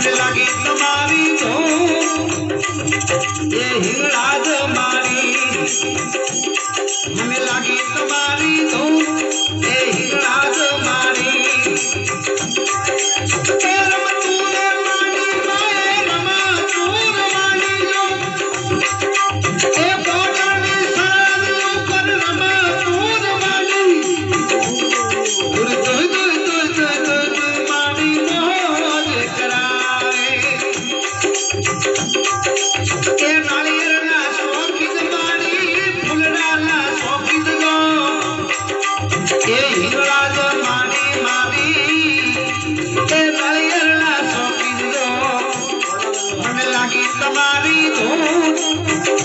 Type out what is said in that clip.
ગાંઠ લાગે તમારી તો એ હિંગળાજ મારી. મને લાગે તમારી लगी तुम्हारी